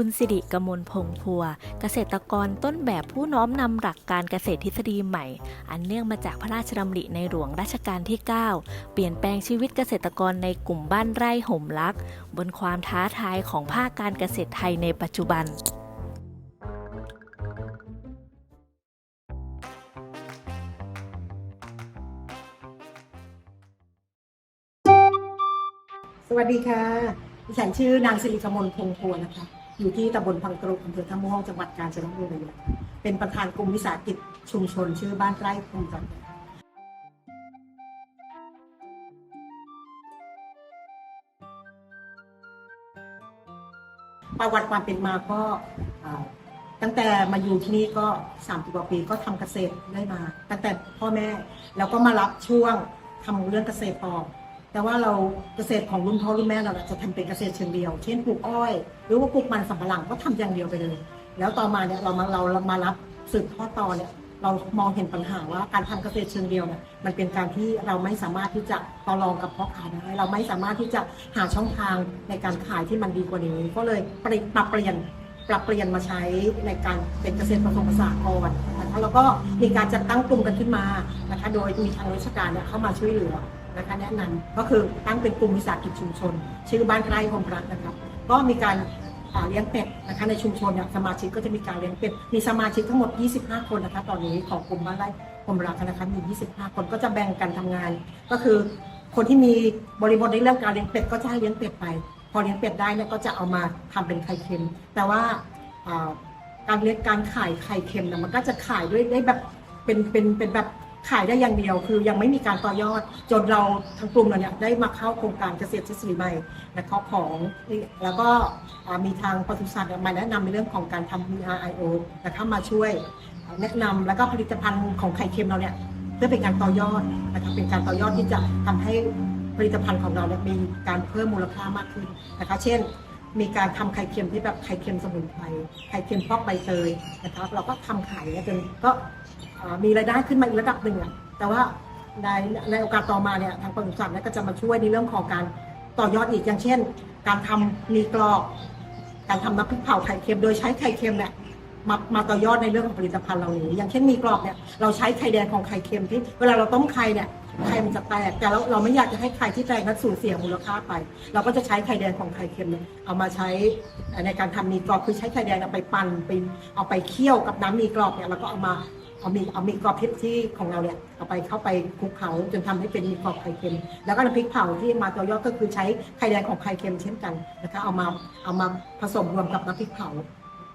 คุณสิริกมลพงพัว เกษตรกรต้นแบบผู้น้อมนำหลักการเกษตรทฤษฎีใหม่ อันเนื่องมาจากพระราชดำริในหลวงรัชกาลที่ 9 เปลี่ยนแปลงชีวิตเกษตรกรในกลุ่มบ้านไร่ห่มรัก บนความท้าทายของภาคการเกษตรไทยในปัจจุบันสวัสดีค่ะ ดิฉันชื่อนางสิริกมลพงพัวนะคะ อยู่ที่ตำบลพังตรุอำเภอท่าม่วงจังหวัดกาญจนบุรีเป็นประธานกลุ่มวิสาหกิจชุมชน ชื่อบ้านไร่ภูมิจันทร์ประวัติความเป็นมาก็ตั้งแต่มาอยู่ที่นี่ก็30กว่าปีก็ทำเกษตรได้มา ตั้งแต่พ่อแม่แล้วก็มารับช่วงทำเรื่องเกษตรต่อ แต่ว่าเราเกษตรของรุ่นพ่อรุ่นแม่เราจะทำเป็นเกษตรเชิงเดียว เช่นปลูกอ้อย หรือว่าปลูกมันสำปะหลังก็ทำอย่างเดียวไปเลย แล้วต่อมาเนี่ยเรามาเรารามารับสืบทอดต่อเนี่ยเรามองเห็นปัญหาว่าการทำเกษตรเชิงเดียวเนี่ยมันเป็นการที่เราไม่สามารถที่จะต่อรองกับพ่อค้าได้เราไม่สามารถที่จะหาช่องทางในการขายที่มันดีกว่านี้ ก็เลยปรับปรับเปลี่ยนปรับเปลี่ยนมาใช้ในการเป็นเกษตรผสมผสานก่อนนะคะแล้วก็มีการจัดตั้งกลุ่มกันขึ้นมานะคะโดยมีทางราชการเนี่ยเข้ามาช่วยเหลือ นะคะแนะนำก็คือตั้งเป็นกลุ่มวิสาหกิจชุมชน ชื่อบ้านไร่โฮมรักนะครับ ก็มีการเลี้ยงเป็ดนะคะในชุมชนเนี่ยสมาชิกก็จะมีการเลี้ยงเป็ดมีสมาชิกทั้งหมด 25 คนนะคะตอนนี้ของกลุ่มบ้านไร่โฮมรักนะคะมี 25 คนก็จะแบ่งกันทำงาน ก็คือคนที่มีบริบทในเรื่องการเลี้ยงเป็ดก็จะให้เลี้ยงเป็ดไป พอเลี้ยงเป็ดได้เนี่ยก็จะเอามาทำเป็นไข่เค็ม แต่ว่าอ่าการเลี้ยงการขายไข่เค็มเนี่ยมันก็จะขายด้วยได้แบบเป็นเป็นเป็นแบบ ขายได้อย่างเดียวคือยังไม่มีการต่อยอด จนเราทั้งกลุ่มเราเนี่ยได้มาเข้าโครงการเกษตรทฤษฎีใหม่นะครับของแล้วก็มีทางปศุสัตว์มาแนะนำในเรื่องของการทำ VRIO นะครับมาช่วยแนะนำแล้วก็ผลิตภัณฑ์ของไข่เค็มเราเนี่ยเพื่อเป็นการต่อยอดนะครับเป็นการต่อยอดที่จะทำให้ผลิตภัณฑ์ของเราเนี่ยมีการเพิ่มมูลค่ามากขึ้นนะคะเช่นมีการทำไข่เค็มที่แบบไข่เค็มสมุนไพรไข่เค็มพอกใบเตยนะครับเราก็ทำขายเนี่ยจนก็ มีรายได้ขึ้นมาอีกระดับหนึ่งแต่ว่าในในโอกาสต่อมาเนี่ยทางปศุสัตว์เนี่ยก็จะมาช่วยในเรื่องของการต่อยอดอีกอย่างเช่น การทำมีกรอบ การทำน้ำพริกเผาไข่เค็มโดยใช้ไข่เค็มเนี่ยมามาต่อยอดในเรื่องของผลิตภัณฑ์เรานี้ อย่างเช่นมีกรอบเนี่ยเราใช้ไข่แดงของไข่เค็มที่เวลาเราต้มไข่เนี่ยไข่มันจะแตกแต่เราเราไม่อยากจะให้ไข่ที่แตกนั้นสูญเสียมูลค่าไป เราก็จะใช้ไข่แดงของไข่เค็มเนี่ยเอามาใช้ในการทำมีกรอบคือใช้ไข่แดงไปปั่นไปเอาไปเคี่ยวกับน้ำมีกรอบเนี่ยแล้วก็เอามา เอามีเอามีกรอบพริกที่ของเราเนี่ยเอาไปเข้าไปคลุกเขาจนทำให้เป็นมีกรอบไข่เค็ม แล้วก็น้ำพริกเผาที่มาตัวยอดก็คือใช้ไข่แดงของไข่เค็มเช่นกันนะคะเอามาเอามาผสมรวมกับน้ำพริกเผา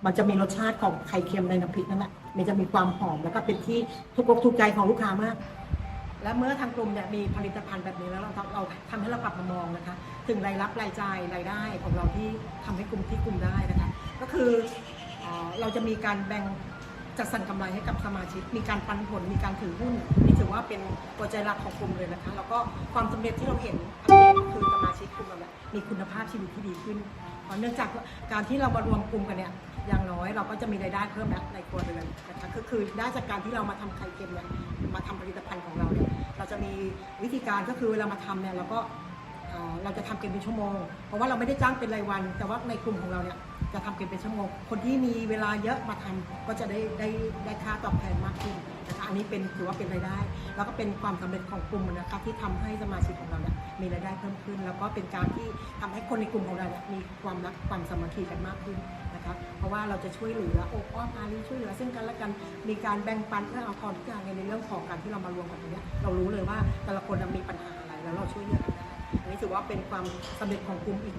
มันจะมีรสชาติของไข่เค็มในน้ำพริกนั่นแหละมันจะมีความหอมแล้วก็เป็นที่ถูกอกถูกใจของลูกค้ามาก และเมื่อทางกลุ่มเนี่ยมีผลิตภัณฑ์แบบนี้แล้วเราเราทำให้เรากลับมามองนะคะ ถึงรายรับรายจ่ายรายได้ของเราที่ทำให้กลุ่มที่กลุ่มได้นะคะ ก็คือเอเราจะมีการแบ่ง จัดสรรกำไรให้กับสมาชิก มีการปันผล มีการถือหุ้นนี่ถือว่าเป็นหัวใจหลักของกลุ่มเลยนะคะ แล้วก็ความสำเร็จที่เราเห็นอัปเดตคือสมาชิกกลุ่มเราเนี่ยมีคุณภาพชีวิตที่ดีขึ้น เพราะเนื่องจากการที่เรามารวมกลุ่มกันเนี่ยอย่างน้อยเราก็จะมีรายได้เพิ่มแล้วในครัวเรือนนะคะก็คือได้จากการที่เรามาทำไข่เค็มเนี่ยมาทำผลิตภัณฑ์ของเราเนี่ยเราจะมีวิธีการก็คือเวลามาทำเนี่ยเราก็เราจะทำเกินเป็นชั่วโมง เพราะว่าเราไม่ได้จ้างเป็นรายวัน แต่ว่าในกลุ่มของเราเนี่ย จะทำเกินเป็นชั่วโมง คนที่มีเวลาเยอะมาทำก็จะได้ได้ได้ค่าตอบแทนมากขึ้นนะคะอันนี้เป็นถือว่าเป็นรายได้ แล้วก็เป็นความสำเร็จของกลุ่มนะคะที่ทำให้สมาชิกของเราเนี่ยมีรายได้เพิ่มขึ้น แล้วก็เป็นการที่ทำให้คนในกลุ่มของเราเนี่ยมีความรักความสามัคคีกันมากขึ้นนะคะเพราะว่าเราจะช่วยเหลือโอบอ้อมอารีช่วยเหลือซึ่งกันและกันมีการแบ่งปันเพื่อเอาความทุกอย่างในเรื่องของการที่เรามารวมกันตรงเนี้ยเรารู้เลยว่าแต่ละคนน่ะมีปัญหาอะไรแล้วเราช่วยเหลือกันได้อันนี้ถือว่าเป็นความสำเร็จของกลุ่มอีก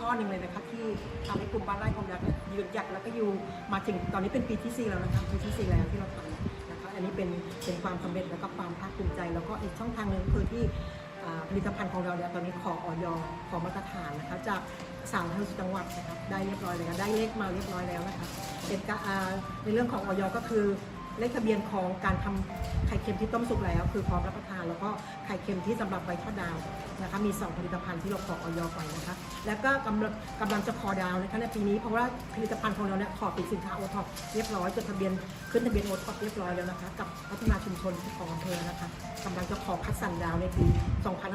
ข้อหนึ่งเลยนะครับที่ทำให้กลุ่มบ้านไร่ความรักเนี่ยยืนหยัดแล้วก็อยู่มาถึงตอนนี้เป็นปีที่4แล้วนะครับปีที่4แล้วที่เราทำนะครับอันนี้เป็นเป็นความสำเร็จแล้วก็ความภาคภูมิใจ แล้วก็อีกช่องทางหนึ่งคือที่ผลิตภัณฑ์ของเราเนี่ยตอนนี้ขอออยขอมาตรฐานนะคะจากสามทางจังหวัดนะครับได้เรียบร้อยแล้วได้เลขมาเรียบร้อยแล้วนะคะเป็นกาในเรื่องของออยก็คือ เลขทะเบียนของการทำไข่เค็มที่ต้มสุกแล้ว คือพร้อมรับประทาน แล้วก็ไข่เค็มที่สำหรับใบทอดดาวนะคะมี 2 ผลิตภัณฑ์ที่เราขอออยไปนะคะ แล้วก็กำลังกำลังจะขอดาวนะคะในปีนี้เพราะว่าผลิตภัณฑ์ของเราเนี่ยขอเป็นสินค้าโอท็อปเรียบร้อยจดทะเบียนขึ้นทะเบียนโอท็อปเรียบร้อยแล้วนะคะกับพัฒนาชุมชนของอำเภอนะคะกำลังจะขอคัดสรรดาวในปี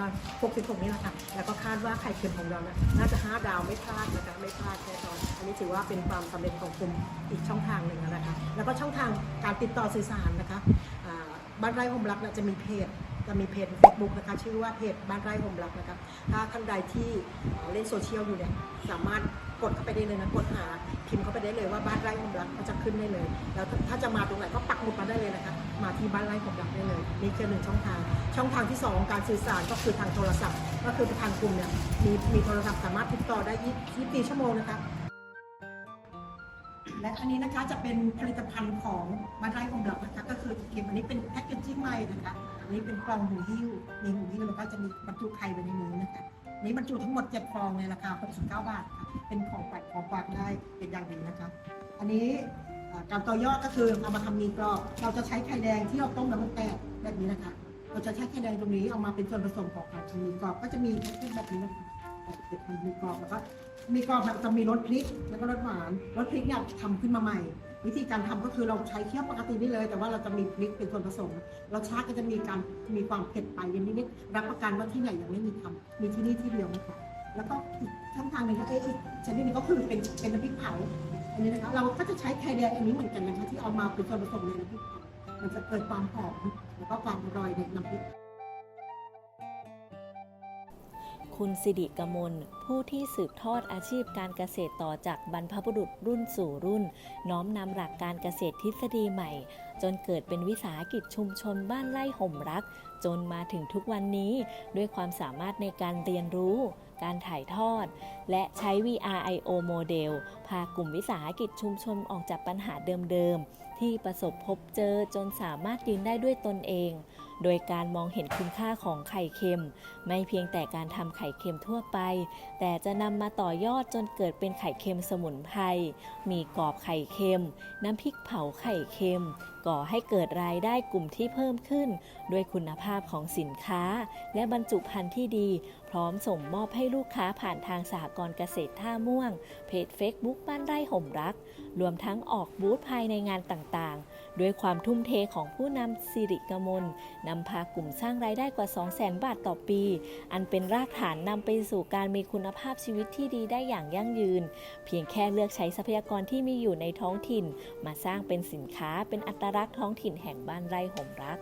2566 นี้นะคะแล้วก็คาดว่าไข่เค็มของเราเนี่ยน่าจะ 5 ดาวไม่พลาดนะคะไม่พลาดแน่นอนอันนี้ถือว่าเป็นความสำเร็จของกลุ่มอีกช่องทางหนึ่งนะคะ แล้วก็ช่องทางการติดต่อสื่อสารนะคะบ้านไร่โฮมรักจะมีเพจจะมีเพจ Facebook นะคะชื่อว่าเพจบ้านไร่โฮมรักนะคะถ้าท่านใดที่เล่นโซเชียลอยู่เนี่ยสามารถกดเข้าไปได้เลยนะกดหาพิมพ์เข้าไปได้เลยว่าบ้านไร่โฮมรักก็จะขึ้นได้เลย แล้วถ้าจะมาตรงไหนก็ปักหมุดมาได้เลยนะคะมาที่บ้านไร่โฮมรักได้เลยนี่คือหนึ่งช่องทาง ช่องทางที่สองการสื่อสารก็คือทางโทรศัพท์ ก็คือทางกลุ่มเนี่ยมีมีโทรศัพท์สามารถติดต่อได้24ชั่วโมงนะคะ และอันนี้นะคะจะเป็นผลิตภัณฑ์ของบ้าไร่ของเรานะคะก็คือเก็บอันนี้เป็นแพ็กเกจจิ้งใหม่นะคะอันนี้เป็นกล่องหูหิ้วมีหูหิ้วแล้วก็จะมีบรรจุไข่ไว้ในนี้นะคะนี้บรรจุทั้งหมด 7 ฟองในราคา 69 บาทค่ะเป็นของฝากของฝากได้เป็นอย่างดีนะคะ อันนี้การต่อยอดก็คือเอามาทำมีกรอบ เราจะใช้ไข่แดงที่เราต้มแล้วมันแตกแบบนี้นะคะ เราจะใช้ไข่แดงตรงนี้เอามาเป็นส่วนผสมของการทำมีกรอบก็จะมีแพ็กเกจแบบนี้นะคะ เป็นทำมีกรอบแล้วก็มีกรอบแบบจะมีรสพริกแล้วก็รสหวานรสพริกเนี่ยทำขึ้นมาใหม่ วิธีการทำก็คือเราใช้เคี่ยวปกตินี่เลย แต่ว่าเราจะมีพริกเป็นส่วนผสมรสชาติก็จะมีการมีความเผ็ดไปนิดๆรับประกันว่าที่ไหนยังไม่มีทำมีที่นี่ที่เดียวนะคะแล้วก็อีกช่องทางหนึ่งก็เอ้ยอีกชนิดนึงก็คือเป็นเป็นน้ำพริกเผาอันนี้นะคะเราก็จะใช้ไข่แดงอันนี้เหมือนกันนะคะที่เอามาเป็นส่วนผสมในน้ำพริกเผามันจะเกิดความหอมแล้วก็ความอร่อยในน้ำพริก คุณสิริกมล ผู้ที่สืบทอดอาชีพการเกษตรต่อจากบรรพบุรุษรุ่นสู่รุ่น น้อมนำหลักการเกษตรทฤษฎีใหม่ จนเกิดเป็นวิสาหกิจชุมชนบ้านไร่ห่มรัก จนมาถึงทุกวันนี้ด้วยความสามารถในการเรียนรู้ การถ่ายทอด และใช้ VRIO โมเดล พากลุ่มวิสาหกิจชุมชนออกจากปัญหาเดิมๆ ที่ประสบพบเจอจนสามารถยืนได้ด้วยตนเอง โดยการมองเห็นคุณค่าของไข่เค็ม ไม่เพียงแต่การทำไข่เค็มทั่วไป แต่จะนำมาต่อยอดจนเกิดเป็นไข่เค็มสมุนไพรมีกรอบไข่เค็ม น้ำพริกเผาไข่เค็ม ก่อให้เกิดรายได้กลุ่มที่เพิ่มขึ้น ด้วยคุณภาพของสินค้า และบรรจุภัณฑ์ที่ดี พร้อมส่งมอบให้ลูกค้าผ่านทางสหกรณ์เกษตรท่าม่วง เพจ Facebook บ้านไร่ห่มรัก รวมทั้งออกบูธภายในงานต่างๆ ด้วยความทุ่มเทของผู้นำสิริกมลนำพากลุ่มสร้างรายได้กว่า 200,000 บาทต่อปี อันเป็นรากฐานนำไปสู่การมีคุณภาพชีวิตที่ดีได้อย่างยั่งยืน เพียงแค่เลือกใช้ทรัพยากรที่มีอยู่ในท้องถิ่น มาสร้างเป็นสินค้าเป็นอัตลักษณ์ท้องถิ่นแห่งบ้านไร่ห่มรัก